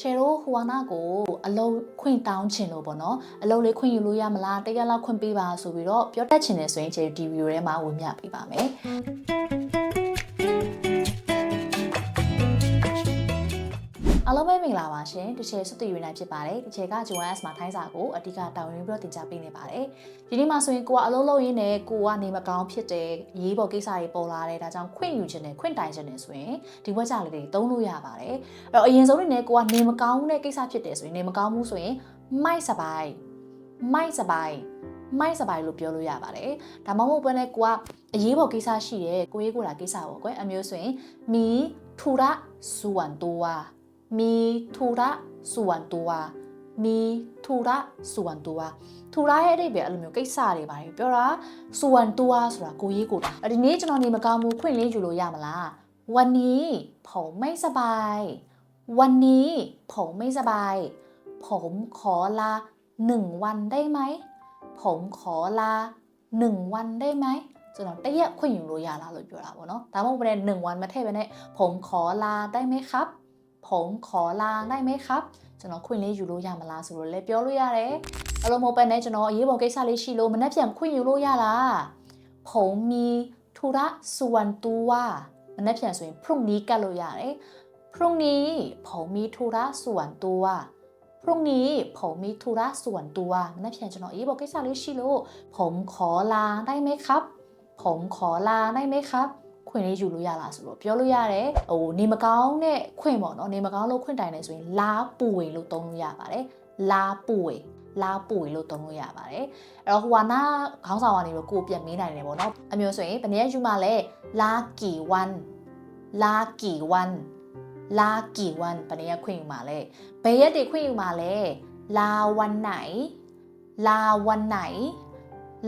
ချေတို့ဟိုဝါနာကိုအလုံးခွင့်တောင်းချင်လို့ပေါ့နော်အလုံးလေးခွင့်ယူလို့ရမလားတရက်လောက်ခွင့်ပေးပါဆိုပြီးတော့ပြောတတ်ချင်တယ်ဆိုရင်ချေဒီဗီဒီယိုထဲမှာဝင်ပြပေးပါမယ် င်္ဂလာပါရှင်ဒီချေစွတ်တည်ရွေးနိုင်ဖြစ်ပါတယ်ဒီချေက JOS မှာထိုင်းစာကိုအဓိကတောင်းရင်းပြီးတော့တင် जा ပေးနေပါတယ်ဒီနေ့မှာဆိုရင်ကိုကအလုံးလုံးရင်းနဲ့ကိုကနေမကောင်းဖြစ်တယ်ရေးပေါ်ကိစ္စတွေပေါ်လာတယ်ဒါကြောင့်ခွင့်ယူခြင်းနဲ့ခွင့်တိုင်ခြင်းနဲ့ဆိုရင်ဒီဝက်ကြလေးတွေသုံးလို့ရပါတယ်အဲ့တော့အရင်ဆုံးနေနဲ့ကိုကနေမကောင်းတဲ့ကိစ္စဖြစ်တယ်ဆိုရင်နေမကောင်းဘူးဆိုရင်မိုက်စပိုင်မိုက်စပိုင်မိုက်စပိုင်လို့ပြောလို့ရပါတယ်ဒါမှမဟုတ်ဘဲနဲ့ကိုကအရေးပေါ်ကိစ္စရှိတယ်ကိုရေးကိုလာကိစ္စပေါ့ကွယ်အမျိုးဆိုရင်မီထူရစူဝန်တိုဝါ မီထူရစူဝန်တိုဝါမီထူရစူဝန်တိုဝါထူရရဲ့အဓိပ္ပာယ်အဲ့လိုမျိုးကိစ္စတွေပါပြောတာစူဝန်တိုဝါဆိုတာကိုရေးကိုတာဒီနေ့ကျွန်တော်နေမကောင်းဘူးခွင့်လေးယူလို့ရမလားวันนี้ผมไม่สบาย วันนี้ผมไม่สบาย ผมขอลาหนึ่งวันได้ไหม ผมขอลาหนึ่งวันได้ไหมကျွန်တော်တရက်ခွင့်ယူလို့ရလားလို့ပြောတာပေါ့နော်ဒါမှမဟုတ်ဘယ်နဲ့1วันမထည့်ဘဲနဲ့ผมขอลาได้ไหมครับ ผมขอลาได้ไหมครับကျွန်တော်ခွင့်လေးယူလို့ရမလားဆိုလို့လည်းပြောလို့ရတယ်အဲ့လိုမဟုတ်ပဲနဲ့ကျွန်တော်အရေးပေါ်ကိစ္စလေးရှိလို့မနှက်ပြန်ခွင့်ယူလို့ရလားผมมีธุระส่วนตัวမနှက်ပြန်ဆိုရင်พรุ่งนี้ကတ်လို့ရတယ်พรุ่งนี้ผมมีธุระส่วนตัว พรุ่งนี้ผมมีธุระส่วนตัวမနေ့ပြန်ကျွန်တော်အေးบอกကိစ္စလေးရှိလို့ผมขอลาได้ไหมครับ ผมขอลาได้ไหมครับ ခွင့်လေးယူလို့ရလားဆိုတော့ပြောလို့ရတယ်ဟိုနေမကောင်းတဲ့ခွင့်ပေါ့နော်နေမကောင်းလို့ခွင့်တိုင်တယ်ဆိုရင်လာပူဝေလို့သုံးလို့ရပါတယ်လာပူဝေလာပူဝေလို့သုံးလို့ရပါတယ်အဲ့တော့ဟိုဟာနာခေါင်းဆောင်ကနေပြီးကိုပြန်မေးနိုင်တယ်ပေါ့နော်အမျိုးဆိုရင်ဘယ်နည်းယူမှလဲလာကီ1လာကီ1လာကီ1ဘယ်နည်းခွင့်ယူမှလဲဘယ်ရက်တွေခွင့်ယူမှလဲလာ1နိုင်လာ1နိုင်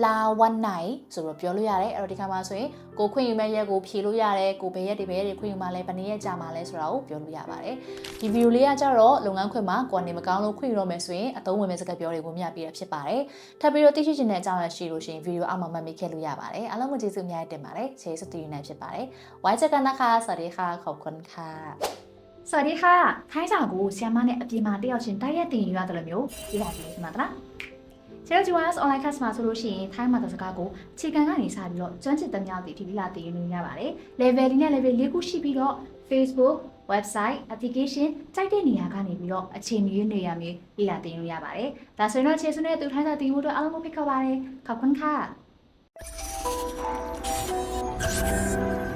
လာဝန်နိုင်ဆိုတော့ပြောလို့ရတယ်အဲ့တော့ဒီခါမှာဆိုရင်ကိုခွင့်ယူမဲ့ရက်ကိုဖြေလို့ရတယ်ကိုဘယ်ရက်တွေဘယ်ရက်တွေခွင့်ယူမှလဲဘယ်နေ့ရက်ကြာမှလဲဆိုတာကိုပြောလို့ရပါတယ်ဒီဗီဒီယိုလေးကကြတော့လုပ်ငန်းခွင်မှာကိုကနေမကောင်းလို့ခွင့်ယူတော့မယ်ဆိုရင်အသုံးဝင်မဲ့စကားပြောတွေကိုမျှပေးရဖြစ်ပါတယ်ထပ်ပြီးတော့သိရှိချင်တဲ့အကြောင်းအရာရှိလို့ရှိရင်ဗီဒီယိုအောက်မှာမှတ်မိခဲ့လို့ရပါတယ်အားလုံးကိုကျေးဇူးအများကြီးတင်ပါတယ်ချေစတူယူနိုင်ဖြစ်ပါတယ်ဝိုင်းချက်ကนะคะสวัสดีค่ะขอบคุณค่ะสวัสดีค่ะ ท้ายจากกูเซียมาเนี่ยอภิมาเตี่ยวชินได้ยะตินอยู่ได้เลยမျိုးပြပါစီမှာတလား Zero to Us online class မှာဆိုလို့ရှိရင်ထိုင်းမှာတဲ့စကားကိုအခြေခံကနေစပြီးတော့ကျွမ်းကျင်သမျှတွေဒီလိလာတည်နေရပါတယ်။ level ဒီနဲ့ level ၄ခုရှိပြီးတော့ Facebook website application စိုက်တဲ့နေရာကနေပြီးတော့အခြေအနေနေရာမျိုးလိလာတည်နေရပါတယ်။ဒါဆိုရင်တော့ခြေစွန်းတဲ့သူထိုင်းစာတင်ဖို့အတွက်အားလုံးကိုဖိတ်ခေါ်ပါတယ်။ခောက်ခွန်းခါ။